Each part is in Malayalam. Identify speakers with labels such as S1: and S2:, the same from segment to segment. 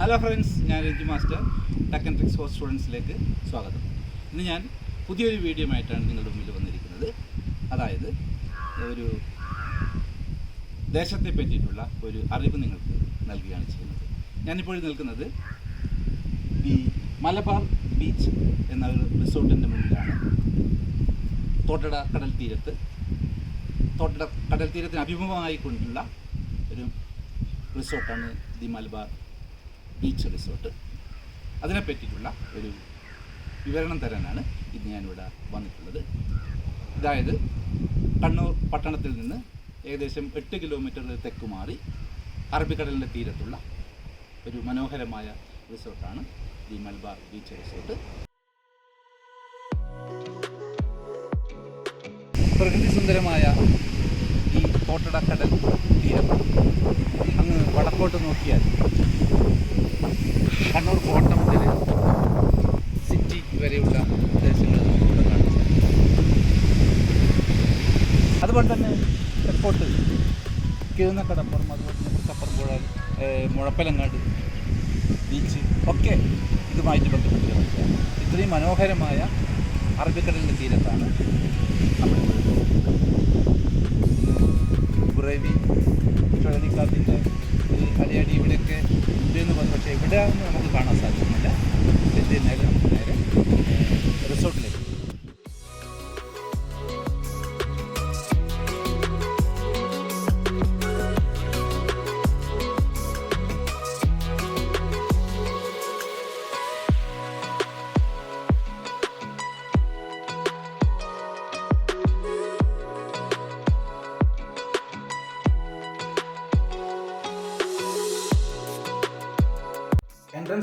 S1: ഹലോ ഫ്രണ്ട്സ് ഞാൻ Ranju master tech and tricks for സ്റ്റുഡൻസിലേക്ക് സ്വാഗതം. ഇന്ന് ഞാൻ പുതിയൊരു വീഡിയോ ആയിട്ടാണ് നിങ്ങളുടെ മുന്നിൽ വന്നിരിക്കുന്നത്. അതായത് ഒരു ദേശത്തെ പറ്റിയിട്ടുള്ള ഒരു അറിവ് നിങ്ങൾക്ക് നൽകുകയാണ് ചെയ്യുന്നത്. ഞാനിപ്പോൾ നിൽക്കുന്നത് ഈ മലബാർ ബീച്ച് എന്ന ഒരു റിസോർട്ടിന്റെ മുന്നിലാണ്. തോട്ടട കടൽ തീരത്ത് തോട്ടട കടൽ തീരത്തിന് അഭിമുഖമായിക്കൊണ്ടുള്ള ഒരു റിസോർട്ടാണ് ദി മലബാർ ബീച്ച് റിസോർട്ട് അതിനെ പറ്റിയിട്ടുള്ള ഒരു വിവരണം തരാനാണ് ഇന്ന് ഞാനിവിടെ വന്നിട്ടുള്ളത്. അതായത് കണ്ണൂർ പട്ടണത്തിൽ നിന്ന് ഏകദേശം എട്ട് കിലോമീറ്റർ തെക്ക് മാറി അറബിക്കടലിന്റെ തീരത്തുള്ള ഒരു മനോഹരമായ റിസോർട്ടാണ് ദി മലബാർ ബീച്ച് റിസോർട്ട് പ്രകൃതി സുന്ദരമായ ഈ കോട്ടട കടൽ തീരം. അങ്ങ് വടക്കോട്ട് നോക്കിയാൽ കണ്ണൂർ കോട്ട മുതൽ സിറ്റി വരെയുള്ള പ്രദേശങ്ങൾ നമുക്കിവിടെ കാണാൻ തന്നെ തെക്കോട്ട് കിഴുന്നക്കടപ്പുറം അതുപോലെ തന്നെ കപ്പറമ്പുഴ മുഴപ്പലങ്ങാട് ബീച്ച് ഒക്കെ ഇതുമായിട്ട് ബന്ധപ്പെട്ട് ഇത്രയും മനോഹരമായ അറബിക്കടലിന്റെ തീരത്താണ് നമ്മൾ ബുറേവി ചുഴലിക്കാറ്റിന്റെ ഈ അടിയടി ഇവിടെയൊക്കെ ഉണ്ട് എന്ന് പറഞ്ഞു. പക്ഷേ ഇവിടെ നമുക്ക് കാണാൻ സാധിക്കുന്നില്ല. എന്തിനായാലും നമുക്ക് നേരെ റിസോർട്ടിലേക്ക്.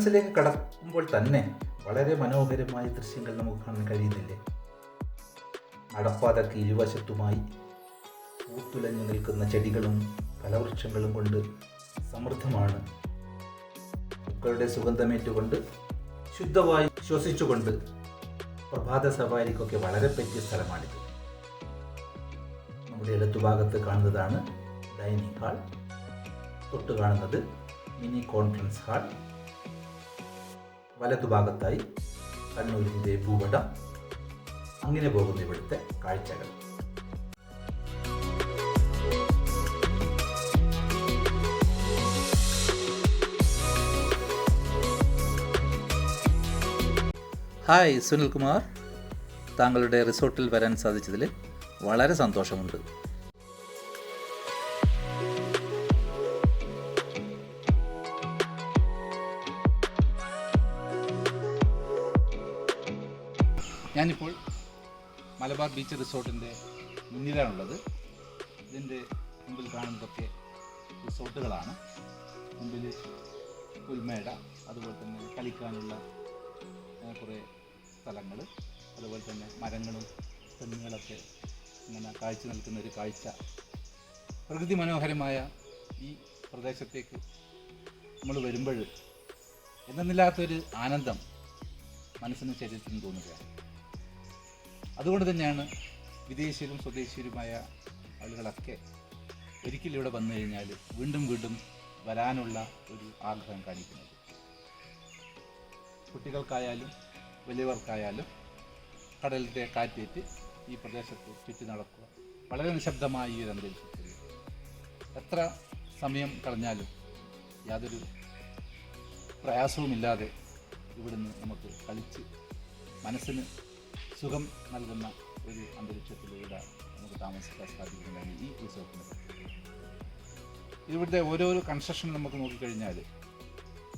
S1: പോകും.
S2: എൻട്രൻസിലേക്ക് കടക്കുമ്പോൾ തന്നെ വളരെ മനോഹരമായ ദൃശ്യങ്ങൾ നമുക്ക് കാണാൻ കഴിയുന്നില്ലേ? അടപ്പാതക്ക് ഇരുവശത്തുമായി പൂത്തുലഞ്ഞു നിൽക്കുന്ന ചെടികളും ഫലവൃക്ഷങ്ങളും കൊണ്ട് സമൃദ്ധമാണ്. പൂക്കളുടെ സുഗന്ധമേറ്റുകൊണ്ട് ശുദ്ധമായി ശ്വസിച്ചുകൊണ്ട് പ്രഭാത സവാരിക്കൊക്കെ വളരെ പറ്റിയ സ്ഥലമാണിത്. നമ്മുടെ ഇടത്തുഭാഗത്ത് കാണുന്നതാണ് ഡൈനിങ് ഹാൾ. തൊട്ട് കാണുന്നത് മിനി കോൺഫറൻസ് ഹാൾ. വലതുഭാഗത്തായി കണ്ണൂരിന്റെ ഭൂപടം. അങ്ങനെ പോകുന്ന ഇവിടുത്തെ കാഴ്ചകൾ. ഹായ് സുനിൽകുമാർ. താങ്കളുടെ റിസോർട്ടിൽ വരാൻ സാധിച്ചതിൽ വളരെ സന്തോഷമുണ്ട്.
S1: ഞാനിപ്പോൾ മലബാർ ബീച്ച് റിസോർട്ടിന്റെ മുന്നിലാണുള്ളത്. ഇതിന്റെ മുമ്പിൽ കാണുന്നതൊക്കെ റിസോർട്ടുകളാണ്. മുമ്പിൽ പുൽമേട അതുപോലെ തന്നെ കളിക്കാനുള്ള കുറേ സ്ഥലങ്ങൾ അതുപോലെ തന്നെ മരങ്ങളും തെങ്ങുകളൊക്കെ ഇങ്ങനെ കാഴ്ച നിൽക്കുന്ന ഒരു കാഴ്ച. പ്രകൃതി മനോഹരമായ ഈ പ്രദേശത്തേക്ക് നമ്മൾ വരുമ്പോൾ എന്തെന്നില്ലാത്തൊരു ആനന്ദം മനസ്സിനും ശരീരത്തിനും തോന്നുകയാണ്. അതുകൊണ്ട് തന്നെയാണ് വിദേശീയരും സ്വദേശീയരുമായ ആളുകളൊക്കെ ഒരിക്കലും ഇവിടെ വന്നു കഴിഞ്ഞാൽ വീണ്ടും വീണ്ടും വരാനുള്ള ഒരു ആഗ്രഹം കാണിക്കുന്നത്. കുട്ടികൾക്കായാലും വലിയവർക്കായാലും കടലിന്റെ കാറ്റേറ്റ് ഈ പ്രദേശത്ത് ചുറ്റി നടക്കുക. വളരെ നിശബ്ദമായ ഈ ഒരു അന്തരീക്ഷത്തിൽ. എത്ര സമയം കളഞ്ഞാലും യാതൊരു പ്രയാസവുമില്ലാതെ ഇവിടുന്ന് നമുക്ക് കളിച്ച് മനസ്സിന് സുഖം നൽകുന്ന ഒരു അന്തരീക്ഷത്തിലൂടെ നമുക്ക് താമസിക്കാൻ സാധിക്കുന്നതാണ് ഈ റിസോർട്ടിന് ഇവിടുത്തെ ഓരോരോ കൺസ്ട്രക്ഷൻ നമുക്ക് നോക്കിക്കഴിഞ്ഞാൽ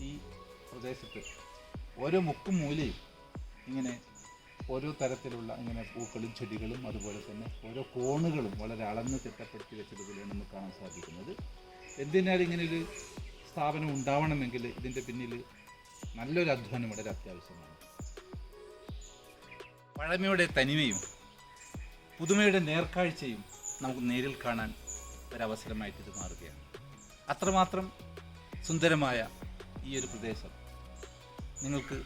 S1: ഈ പ്രദേശത്ത് ഓരോ മുക്കും മൂലയും ഇങ്ങനെ ഓരോ തരത്തിലുള്ള ഇങ്ങനെ പൂക്കളും ചെടികളും അതുപോലെ തന്നെ ഓരോ കോണുകളും വളരെ അളന്ന് തിട്ടപ്പെടുത്തി വെച്ചതുപോലെയാണ് നമുക്ക് കാണാൻ സാധിക്കുന്നത്. എന്തിനാൽ ഇങ്ങനെ ഒരു സ്ഥാപനം ഉണ്ടാവണമെങ്കിൽ ഇതിന്റെ പിന്നിൽ നല്ലൊരു അധ്വാനം വളരെ അത്യാവശ്യമാണ്. പഴമയുടെ തനിമയും പുതുമയുടെ നേർക്കാഴ്ചയും നമുക്ക് നേരിൽ കാണാൻ ഒരവസരമായിട്ട് ഇത് മാറുകയാണ്. അത്രമാത്രം സുന്ദരമായ ഈ ഒരു പ്രദേശം നിങ്ങൾക്ക്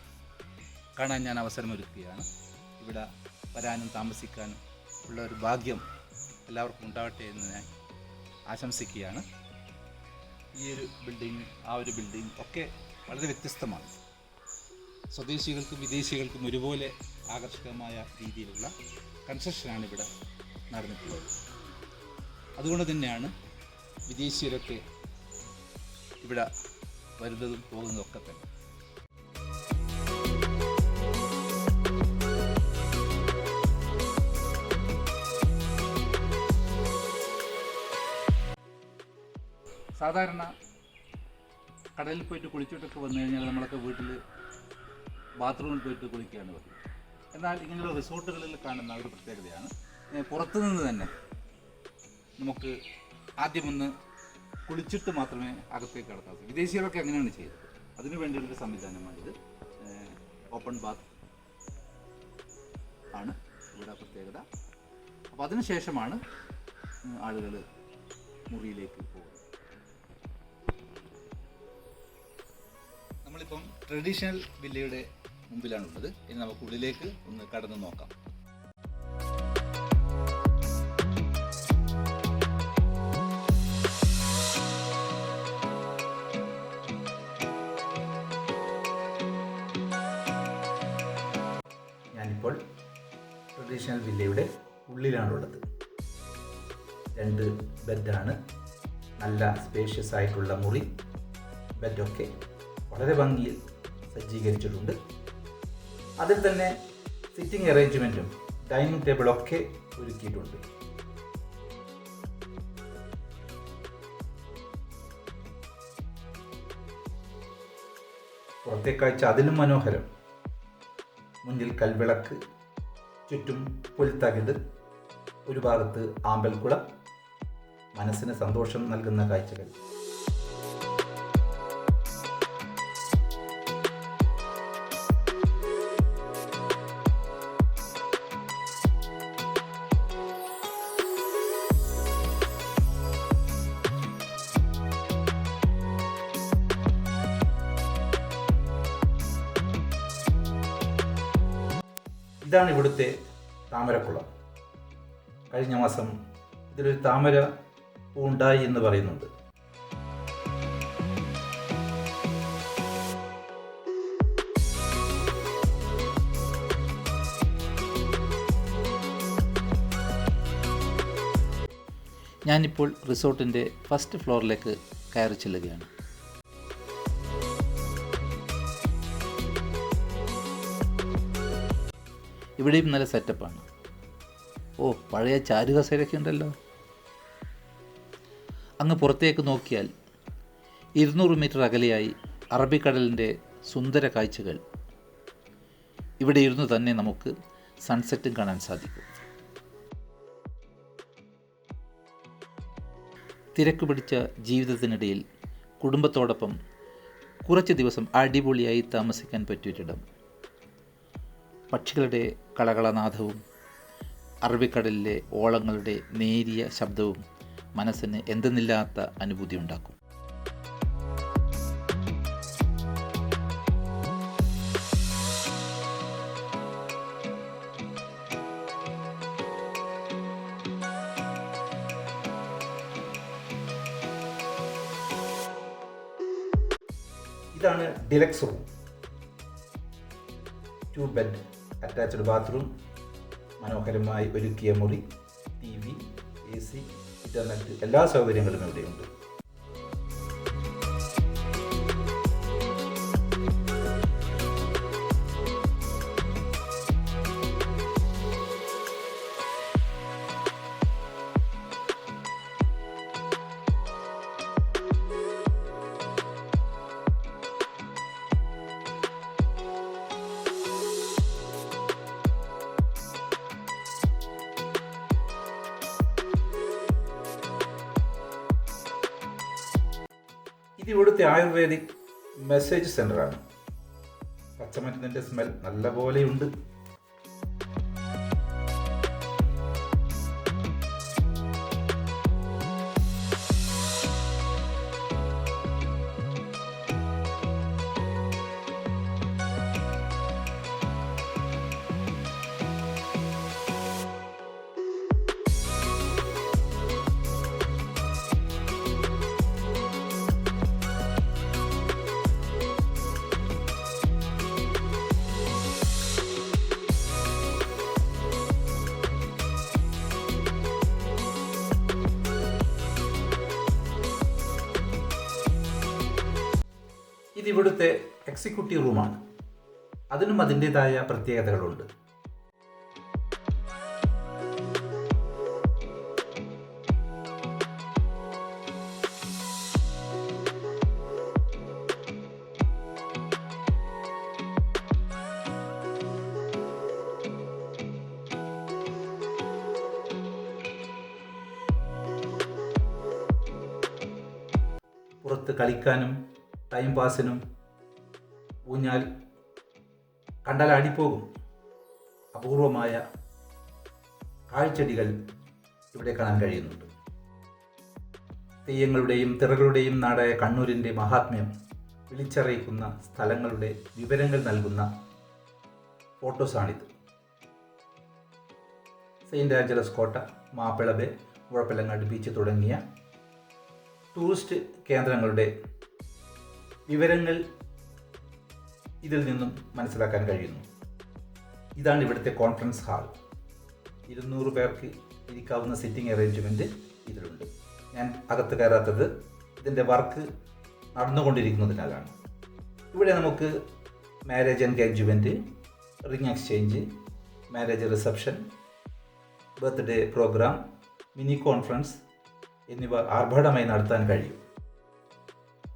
S1: കാണാൻ ഞാൻ അവസരമൊരുക്കുകയാണ്. ഇവിടെ വരാനും താമസിക്കാനും ഉള്ള ഒരു ഭാഗ്യം എല്ലാവർക്കും ഉണ്ടാവട്ടെ എന്ന് ഞാൻ ആശംസിക്കുകയാണ്. ഈ ഒരു ബിൽഡിങ് ആ ഒരു ബിൽഡിങ് ഒക്കെ വളരെ വ്യത്യസ്തമാണ്. സ്വദേശികൾക്കും വിദേശികൾക്കും ഒരുപോലെ ആകർഷകമായ രീതിയിലുള്ള കൺസ്ട്രക്ഷനാണ് ഇവിടെ നടന്നിട്ടുള്ളത്. അതുകൊണ്ട് തന്നെയാണ് വിദേശീയരൊക്കെ ഇവിടെ വരുന്നതും പോകുന്നതും ഒക്കെ തന്നെ. സാധാരണ കടലിൽ പോയിട്ട് കുളിച്ചിട്ടൊക്കെ വന്നു കഴിഞ്ഞാൽ നമ്മളൊക്കെ വീട്ടിൽ ബാത്റൂമിൽ പോയിട്ട് കുളിക്കുകയാണ് പതിവ് എന്നാൽ ഇങ്ങനെയുള്ള റിസോർട്ടുകളിൽ കാണുന്ന ഒരു പ്രത്യേകതയാണ്. പുറത്തുനിന്ന് തന്നെ നമുക്ക് ആദ്യമൊന്ന് കുളിച്ചിട്ട് മാത്രമേ അകത്തേക്ക് കടക്കാൻ വിദേശികളൊക്കെ അങ്ങനെയാണ് ചെയ്തത് അതിനു വേണ്ടിയുള്ളൊരു സംവിധാനമാണിത്. ഓപ്പൺ ബാത്ത് ആണ് ഇവിടെ പ്രത്യേകത. അപ്പോൾ അതിനുശേഷമാണ് ആളുകൾ മുറിയിലേക്ക് പോകുന്നത്. നമ്മളിപ്പം ട്രഡീഷണൽ വില്ലയുടെ മുമ്പിലാണുള്ളത്. ഇനി നമുക്ക് ഉള്ളിലേക്ക് ഒന്ന് കടന്നു നോക്കാം.
S2: ഞാനിപ്പോൾ ട്രഡീഷണൽ വില്ലയുടെ ഉള്ളിലാണുള്ളത്. രണ്ട് ബെഡാണ്. നല്ല സ്പേഷ്യസ് ആയിട്ടുള്ള മുറി ബെഡൊക്കെ വളരെ ഭംഗിയിൽ സജ്ജീകരിച്ചിട്ടുണ്ട്. അതിൽ തന്നെ സിറ്റിംഗ് അറേഞ്ച്മെന്റും ഡൈനിങ് ടേബിളൊക്കെ ഒരുക്കിയിട്ടുണ്ട്. പുറത്തെ കാഴ്ച അതിലും മനോഹരം. മുന്നിൽ കൽവിളക്ക് ചുറ്റും പുൽത്തകിട് ഒരു ഭാഗത്ത് ആമ്പൽക്കുളം മനസ്സിന് സന്തോഷം നൽകുന്ന കാഴ്ചകൾ. ഇതാണ് ഇവിടുത്തെ താമരക്കുളം. കഴിഞ്ഞ മാസം ഇതിലൊരു താമര പൂ ഉണ്ടായി എന്ന് പറയുന്നുണ്ട്.
S1: ഞാനിപ്പോൾ റിസോർട്ടിന്റെ ഫസ്റ്റ് ഫ്ലോറിലേക്ക് കയറി ചെല്ലുകയാണ്. ഇവിടെയും നല്ല സെറ്റപ്പാണ് ഓ പഴയ ചാരുകസേരൊക്കെ ഉണ്ടല്ലോ. അങ്ങ് പുറത്തേക്ക് നോക്കിയാൽ ഇരുന്നൂറ് മീറ്റർ അകലെയായി അറബിക്കടലിന്റെ സുന്ദര കാഴ്ചകൾ. ഇവിടെ ഇരുന്ന് തന്നെ നമുക്ക് സൺസെറ്റും കാണാൻ സാധിക്കും. തിരക്ക് പിടിച്ച ജീവിതത്തിനിടയിൽ കുടുംബത്തോടൊപ്പം കുറച്ച് ദിവസം അടിപൊളിയായി താമസിക്കാൻ പറ്റിയൊരിടം. പക്ഷികളുടെ കളകളനാദവും അറബിക്കടലിലെ ഓളങ്ങളുടെ നേരിയ ശബ്ദവും മനസ്സിന് എന്തെന്നില്ലാത്ത അനുഭൂതി ഉണ്ടാക്കും.
S2: ഇതാണ് deluxe room. Two bed. Attached bathroom മനോഹരമായി ഒരുക്കിയ മുറി T V A C internet എല്ലാ സൗകര്യങ്ങളും ഇവിടെയുണ്ട്. ഇവിടുത്തെ ആയുർവേദിക് മെസ്സേജ് സെന്ററാണ് പച്ചമരുന്നിന്റെ സ്മെൽ നല്ലപോലെയുണ്ട് ഇവിടുത്തെ എക്സിക്യൂട്ടീവ് റൂമാണ് അതിനും അതിന്റെതായ പ്രത്യേകതകളുണ്ട്. പുറത്ത് കളിക്കാനും ടൈം പാസിനും ഊഞ്ഞാൽ കണ്ടാൽ അടിപ്പോകും. അപൂർവമായ കാഴ്ചടികൾ ഇവിടെ കാണാൻ കഴിയുന്നുണ്ട്. തെയ്യങ്ങളുടെയും തിറകളുടെയും നാടായ കണ്ണൂരിന്റെ മഹാത്മ്യം വിളിച്ചറിയിക്കുന്ന സ്ഥലങ്ങളുടെ വിവരങ്ങൾ നൽകുന്ന ഫോട്ടോസാണിത് സെയിന്റ് ആഞ്ചലസ് കോട്ട മാപ്പിളബെ ഉഴപ്പിലങ്ങാട് ബീച്ച് തുടങ്ങിയ ടൂറിസ്റ്റ് കേന്ദ്രങ്ങളുടെ വിവരങ്ങൾ ഇതിൽ നിന്നും മനസ്സിലാക്കാൻ കഴിയുന്നു. ഇതാണ് ഇവിടുത്തെ കോൺഫറൻസ് ഹാൾ ഇരുന്നൂറ് പേർക്ക് ഇരിക്കാവുന്ന സിറ്റിംഗ് അറേഞ്ച്മെന്റ് ഇതിലുണ്ട്. ഞാൻ അകത്ത് കയറാത്തത് ഇതിന്റെ വർക്ക് നടന്നുകൊണ്ടിരിക്കുന്നതിനാലാണ്. ഇവിടെ നമുക്ക് marriage engagement ring exchange marriage reception birthday programme mini conference എന്നിവ ആർഭാടമായി നടത്താൻ കഴിയും.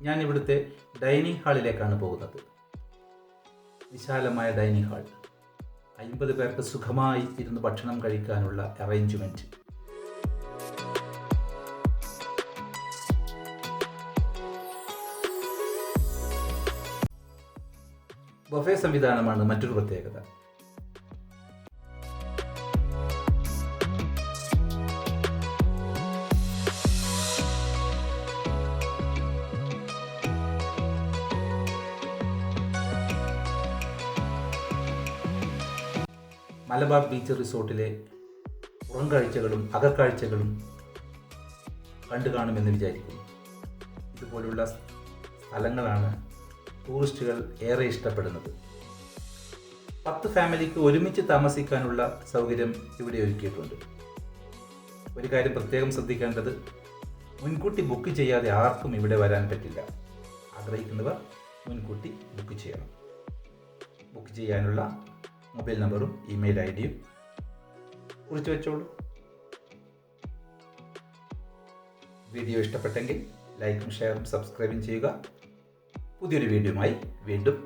S2: ഞാൻ ഇവിടുത്തെ ഡൈനിങ് ഹാളിലേക്കാണ് പോകുന്നത്. വിശാലമായ ഡൈനിങ് ഹാൾ. അൻപത് പേർക്ക് സുഖമായി ഇരുന്ന് ഭക്ഷണം കഴിക്കാനുള്ള അറേഞ്ച്മെന്റ് ബൊഫേ സംവിധാനമാണ് മറ്റൊരു പ്രത്യേകത. മലബാർ ബീച്ച് റിസോർട്ടിലെ പുറംകാഴ്ചകളും അകക്കാഴ്ചകളും കണ്ടു കാണുമെന്ന് വിചാരിക്കുന്നു. ഇതുപോലുള്ള സ്ഥലങ്ങളാണ് ടൂറിസ്റ്റുകൾ ഏറെ ഇഷ്ടപ്പെടുന്നത്. പത്ത് ഫാമിലിക്ക് ഒരുമിച്ച് താമസിക്കാനുള്ള സൗകര്യം ഇവിടെ ഒരുക്കിയിട്ടുണ്ട്. ഒരു കാര്യം പ്രത്യേകം ശ്രദ്ധിക്കേണ്ടത് മുൻകൂട്ടി ബുക്ക് ചെയ്യാതെ ആർക്കും ഇവിടെ വരാൻ പറ്റില്ല. ആഗ്രഹിക്കുന്നവർ മുൻകൂട്ടി ബുക്ക് ചെയ്യണം. ബുക്ക് ചെയ്യാനുള്ള മൊബൈൽ നമ്പറും ഇമെയിൽ ഐ ഡിയും കുറിച്ച് വെച്ചോളൂ. വീഡിയോ ഇഷ്ടപ്പെട്ടെങ്കിൽ ലൈക്കും ഷെയറും സബ്സ്ക്രൈബും ചെയ്യുക. പുതിയൊരു വീഡിയോയുമായി വീണ്ടും